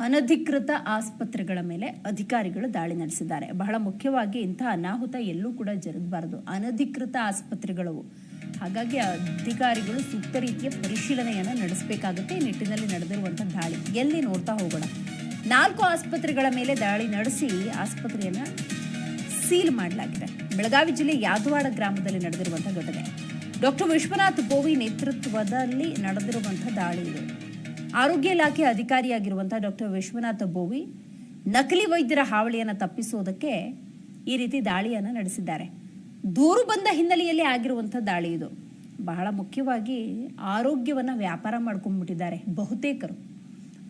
ಅನಧಿಕೃತ ಆಸ್ಪತ್ರೆಗಳ ಮೇಲೆ ಅಧಿಕಾರಿಗಳು ದಾಳಿ ನಡೆಸಿದ್ದಾರೆ. ಬಹಳ ಮುಖ್ಯವಾಗಿ ಇಂತಹ ಅನಾಹುತ ಎಲ್ಲೂ ಕೂಡ ಜರುಗಬಾರದು. ಅನಧಿಕೃತ ಆಸ್ಪತ್ರೆಗಳು. ಹಾಗಾಗಿ ಅಧಿಕಾರಿಗಳು ಸೂಕ್ತ ರೀತಿಯ ಪರಿಶೀಲನೆಯನ್ನು ನಡೆಸಬೇಕಾಗುತ್ತೆ. ಈ ನಿಟ್ಟಿನಲ್ಲಿ ನಡೆದಿರುವಂತಹ ದಾಳಿ. ಎಲ್ಲಿ ನೋಡ್ತಾ ಹೋಗೋಣ. ನಾಲ್ಕು ಆಸ್ಪತ್ರೆಗಳ ಮೇಲೆ ದಾಳಿ ನಡೆಸಿ ಆಸ್ಪತ್ರೆಯನ್ನು ಸೀಲ್ ಮಾಡಲಾಗಿದೆ. ಬೆಳಗಾವಿ ಜಿಲ್ಲೆ ಯಾದವಾಡ ಗ್ರಾಮದಲ್ಲಿ ನಡೆದಿರುವಂತಹ ಘಟನೆ. ಡಾಕ್ಟರ್ ವಿಶ್ವನಾಥ್ ಗೋವಿ ನೇತೃತ್ವದಲ್ಲಿ ನಡೆದಿರುವಂತಹ ದಾಳಿ ಇದು. ಆರೋಗ್ಯ ಇಲಾಖೆ ಅಧಿಕಾರಿಯಾಗಿರುವಂಥ ಡಾಕ್ಟರ್ ವಿಶ್ವನಾಥ ಬೋವಿ ನಕಲಿ ವೈದ್ಯರ ಹಾವಳಿಯನ್ನು ತಪ್ಪಿಸೋದಕ್ಕೆ ಈ ರೀತಿ ದಾಳಿಯನ್ನು ನಡೆಸಿದ್ದಾರೆ. ದೂರು ಬಂದ ಹಿನ್ನೆಲೆಯಲ್ಲಿ ಆಗಿರುವಂಥ ದಾಳಿ ಇದು. ಬಹಳ ಮುಖ್ಯವಾಗಿ ಆರೋಗ್ಯವನ್ನು ವ್ಯಾಪಾರ ಮಾಡ್ಕೊಂಡ್ಬಿಟ್ಟಿದ್ದಾರೆ ಬಹುತೇಕರು.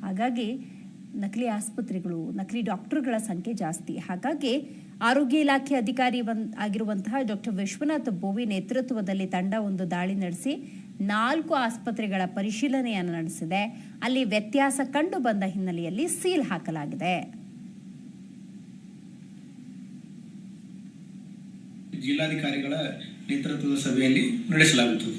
ಹಾಗಾಗಿ ನಕಲಿ ಆಸ್ಪತ್ರೆಗಳು, ನಕಲಿ ಡಾಕ್ಟರ್ಗಳ ಸಂಖ್ಯೆ ಜಾಸ್ತಿ. ಹಾಗಾಗಿ ಆರೋಗ್ಯ ಇಲಾಖೆ ಅಧಿಕಾರಿ ಆಗಿರುವಂತಹ ಡಾಕ್ಟರ್ ವಿಶ್ವನಾಥ್ ಬೋವಿ ನೇತೃತ್ವದಲ್ಲಿ ತಂಡ ಒಂದು ದಾಳಿ ನಡೆಸಿ ನಾಲ್ಕು ಆಸ್ಪತ್ರೆಗಳ ಪರಿಶೀಲನೆಯನ್ನು ನಡೆಸಿದೆ. ಅಲ್ಲಿ ವ್ಯತ್ಯಾಸ ಕಂಡು ಬಂದ ಹಿನ್ನೆಲೆಯಲ್ಲಿ ಸೀಲ್ ಹಾಕಲಾಗಿದೆ. ಜಿಲ್ಲಾಧಿಕಾರಿಗಳ ನೇತೃತ್ವದ ಸಭೆಯಲ್ಲಿ ನಡೆಸಲಾಗುತ್ತದೆ.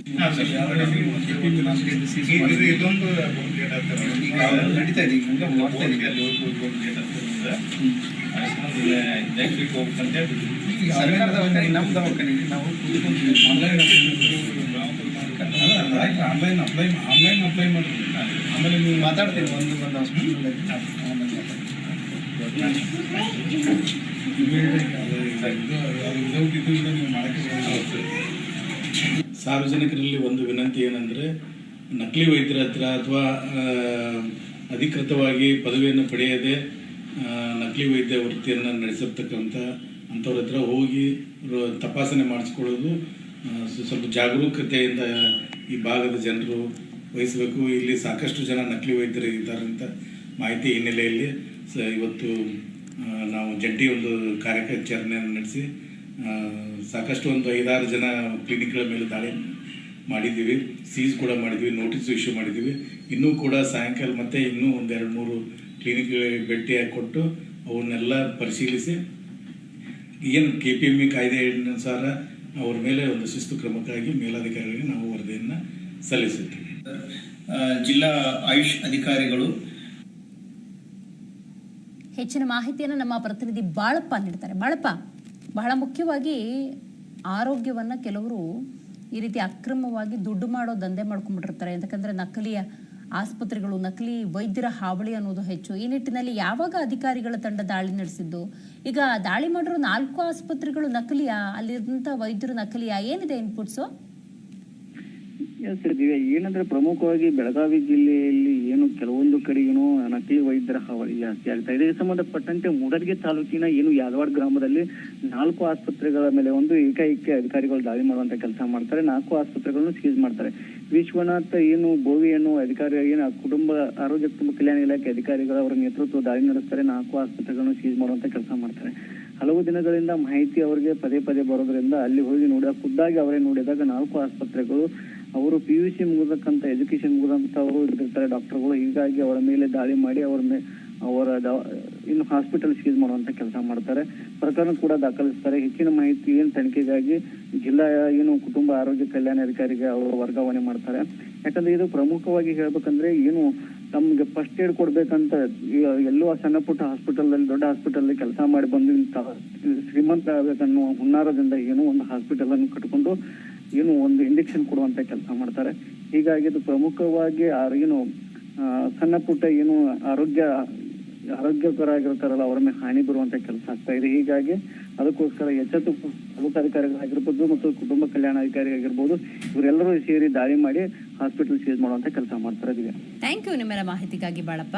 ಸರ್ಕಾರದ ನಾವು ಆನ್ಲೈನ್ ಅಪ್ಲೈ ಆನ್ಲೈನ್ ಅಪ್ಲೈ ಆಮೇಲೆ ನೀವು ಮಾತಾಡ್ತೀನಿ ಒಂದು ಒಂದು ಸಾರ್ವಜನಿಕರಲ್ಲಿ ಒಂದು ವಿನಂತಿ ಏನಂದರೆ, ನಕಲಿ ವೈದ್ಯರ ಹತ್ರ ಅಥವಾ ಅಧಿಕೃತವಾಗಿ ಪದವಿಯನ್ನು ಪಡೆಯದೆ ನಕಲಿ ವೈದ್ಯ ವೃತ್ತಿಯನ್ನು ನಡೆಸಿರ್ತಕ್ಕಂಥ ಅಂಥವ್ರ ಹತ್ರ ಹೋಗಿ ತಪಾಸಣೆ ಮಾಡಿಸ್ಕೊಳ್ಳೋದು ಸ್ವಲ್ಪ ಜಾಗರೂಕತೆಯಿಂದ ಈ ಭಾಗದ ಜನರು ವಹಿಸಬೇಕು. ಇಲ್ಲಿ ಸಾಕಷ್ಟು ಜನ ನಕಲಿ ವೈದ್ಯರು ಇದ್ದಾರೆ ಅಂತ ಮಾಹಿತಿ ಹಿನ್ನೆಲೆಯಲ್ಲಿ ಸ ಇವತ್ತು ನಾವು ಜಂಟಿ ಒಂದು ಕಾರ್ಯಾಚರಣೆಯನ್ನು ನಡೆಸಿ ಸಾಕಷ್ಟು ಒಂದು ಐದಾರು ಜನ ಕ್ಲಿನಿಕ್ಗಳ ಮೇಲೆ ದಾಳಿ ಮಾಡಿದ್ದೀವಿ. ಸೀಸ್ ಕೂಡ ಮಾಡಿದ್ದೀವಿ, ನೋಟಿಸ್ ಇಶ್ಯೂ ಮಾಡಿದ್ದೀವಿ. ಇನ್ನೂ ಕೂಡ ಸಾಯಂಕಾಲ ಮತ್ತೆ ಇನ್ನೂ ಒಂದು ಎರಡು ಮೂರು ಕ್ಲಿನಿಕ್ಗಳಿಗೆ ಭೇಟಿ ಕೊಟ್ಟು ಅವನ್ನೆಲ್ಲ ಪರಿಶೀಲಿಸಿ, ಏನು ಕೆ ಪಿ ಎಂ ಇ ಕಾಯ್ದೆ ಅನುಸಾರ ಅವ್ರ ಮೇಲೆ ಒಂದು ಶಿಸ್ತು ಕ್ರಮಕ್ಕಾಗಿ ಮೇಲಾಧಿಕಾರಿಗಳಿಗೆ ನಾವು ವರದಿಯನ್ನು ಸಲ್ಲಿಸುತ್ತೇವೆ ಜಿಲ್ಲಾ ಆಯುಷ್ ಅಧಿಕಾರಿಗಳು. ಹೆಚ್ಚಿನ ಮಾಹಿತಿಯನ್ನು ನಮ್ಮ ಪ್ರತಿನಿಧಿ ಬಾಳಪ್ಪ ನೀಡ್ತಾರೆ. ಬಾಳಪ್ಪ ಬಹಳ ಮುಖ್ಯವಾಗಿ ಆರೋಗ್ಯವನ್ನು ಕೆಲವರು ಈ ರೀತಿ ಅಕ್ರಮವಾಗಿ ದುಡ್ಡು ಮಾಡೋ ದಂಧೆ ಮಾಡ್ಕೊಂಡ್ಬಿಟ್ಟಿರ್ತಾರೆ. ಯಾಕಂದ್ರೆ ನಕಲಿ ಆಸ್ಪತ್ರೆಗಳು, ನಕಲಿ ವೈದ್ಯರ ಹಾವಳಿ ಅನ್ನೋದು ಹೆಚ್ಚು. ಈ ನಿಟ್ಟಿನಲ್ಲಿ ಯಾವಾಗ ಅಧಿಕಾರಿಗಳ ತಂಡ ದಾಳಿ ನಡೆಸಿದ್ದು? ಈಗ ದಾಳಿ ಮಾಡಿರೋ ನಾಲ್ಕು ಆಸ್ಪತ್ರೆಗಳು ನಕಲಿಯಾ? ಅಲ್ಲಿರುವಂಥ ವೈದ್ಯರು ನಕಲಿಯಾ? ಏನಿದೆ ಇನ್ಪುಟ್ಸು ಎಸ್ ಏನಂದ್ರೆ ಪ್ರಮುಖವಾಗಿ ಬೆಳಗಾವಿ ಜಿಲ್ಲೆಯಲ್ಲಿ ಏನು ಕೆಲವೊಂದು ಕಡೆಗೇನು ನಕಲಿ ವೈದ್ಯರ ಹಾವಳಿ ಜಾಸ್ತಿ ಆಗ್ತಾ ಇದೆ. ಸಂಬಂಧಪಟ್ಟಂತೆ ಮೂಡರ್ಗೆ ತಾಲೂಕಿನ ಏನು ಯಾದವಾಡ ಗ್ರಾಮದಲ್ಲಿ ನಾಲ್ಕು ಆಸ್ಪತ್ರೆಗಳ ಮೇಲೆ ಒಂದು ಏಕಾಏಕಿ ಅಧಿಕಾರಿಗಳು ದಾಳಿ ಮಾಡುವಂತ ಕೆಲಸ ಮಾಡ್ತಾರೆ. ನಾಲ್ಕು ಆಸ್ಪತ್ರೆಗಳನ್ನು ಸೀಸ್ ಮಾಡ್ತಾರೆ. ವಿಶ್ವನಾಥ್ ಏನು ಬೋವಿ ಅನ್ನೋ ಅಧಿಕಾರಿ, ಏನು ಕುಟುಂಬ ಆರೋಗ್ಯ ಕುಟುಂಬ ಕಲ್ಯಾಣ ಇಲಾಖೆ ಅಧಿಕಾರಿಗಳು ಅವರ ನೇತೃತ್ವ ದಾಳಿ ನಡೆಸ್ತಾರೆ. ನಾಲ್ಕು ಆಸ್ಪತ್ರೆಗಳನ್ನು ಸೀಸ್ ಮಾಡುವಂತ ಕೆಲಸ ಮಾಡ್ತಾರೆ. ಹಲವು ದಿನಗಳಿಂದ ಮಾಹಿತಿ ಅವರಿಗೆ ಪದೇ ಪದೇ ಬರೋದ್ರಿಂದ ಅಲ್ಲಿ ಹೋಗಿ ನೋಡಿದ ಖುದ್ದಾಗಿ ಅವರೇ ನೋಡಿದಾಗ ನಾಲ್ಕು ಆಸ್ಪತ್ರೆಗಳು ಅವರು ಪಿ ಯು ಸಿ ಮುಗಿದಕ್ಕಂಥ ಎಜುಕೇಶನ್ ಮುಗಿದಂಥವರು ಇದ್ದಿರ್ತಾರೆ ಡಾಕ್ಟರ್ಗಳು ಹೀಗಾಗಿ ಅವರ ಮೇಲೆ ದಾಳಿ ಮಾಡಿ ಅವರ ಮೇ ಅವರ ಇನ್ನು ಹಾಸ್ಪಿಟಲ್ ಸೀಸ್ ಮಾಡುವಂಥ ಕೆಲಸ ಮಾಡ್ತಾರೆ. ಪ್ರಕರಣ ಕೂಡ ದಾಖಲಿಸ್ತಾರೆ. ಹೆಚ್ಚಿನ ಮಾಹಿತಿ ಏನು ತನಿಖೆಗಾಗಿ ಜಿಲ್ಲಾ ಏನು ಕುಟುಂಬ ಆರೋಗ್ಯ ಕಲ್ಯಾಣ ಅಧಿಕಾರಿಗೆ ಅವರು ವರ್ಗಾವಣೆ ಮಾಡ್ತಾರೆ. ಯಾಕಂದ್ರೆ ಇದು ಪ್ರಮುಖವಾಗಿ ಹೇಳ್ಬೇಕಂದ್ರೆ ಏನು ತಮ್ಗೆ ಫಸ್ಟ್ ಏಡ್ ಕೊಡ್ಬೇಕಂತ ಎಲ್ಲೋ ಸಣ್ಣ ಪುಟ್ಟ ಹಾಸ್ಪಿಟಲ್ ಅಲ್ಲಿ, ದೊಡ್ಡ ಹಾಸ್ಪಿಟಲ್ ಕೆಲಸ ಮಾಡಿ ಬಂದು ಇಂಥ ಶ್ರೀಮಂತ ಆಗ್ಬೇಕನ್ನೋ ಹುನ್ನಾರದಿಂದ ಏನೋ ಒಂದು ಹಾಸ್ಪಿಟಲ್ ಅನ್ನು ಕಟ್ಕೊಂಡು ಏನು ಒಂದು ಇಂಜೆಕ್ಷನ್ ಕೊಡುವಂತ ಕೆಲಸ ಮಾಡ್ತಾರೆ. ಹೀಗಾಗಿ ಇದು ಪ್ರಮುಖವಾಗಿ ಏನು ಸಣ್ಣ ಪುಟ್ಟ ಏನು ಆರೋಗ್ಯ ಆರೋಗ್ಯಕರ ಆಗಿರ್ತಾರಲ್ಲ ಅವರ ಮೇಲೆ ಹಾನಿ ಬರುವಂತ ಕೆಲಸ ಆಗ್ತಾ ಇದೆ. ಹೀಗಾಗಿ ಅದಕ್ಕೋಸ್ಕರ ಎಚ್ಚೆತ್ತು ತಾಲೂಕಾಧಿಕಾರಿಗಳಾಗಿರ್ಬೋದು ಮತ್ತು ಕುಟುಂಬ ಕಲ್ಯಾಣ ಅಧಿಕಾರಿ ಆಗಿರ್ಬೋದು, ಇವರೆಲ್ಲರೂ ಸೇರಿ ದಾಳಿ ಮಾಡಿ ಹಾಸ್ಪಿಟಲ್ ಸೀಸ್ ಮಾಡುವಂತ ಕೆಲಸ ಮಾಡ್ತಾರೆ ಥ್ಯಾಂಕ್ ಯು ನಿಮ್ಮೆಲ್ಲ ಮಾಹಿತಿಗಾಗಿ ಬಾಳಪ್ಪ.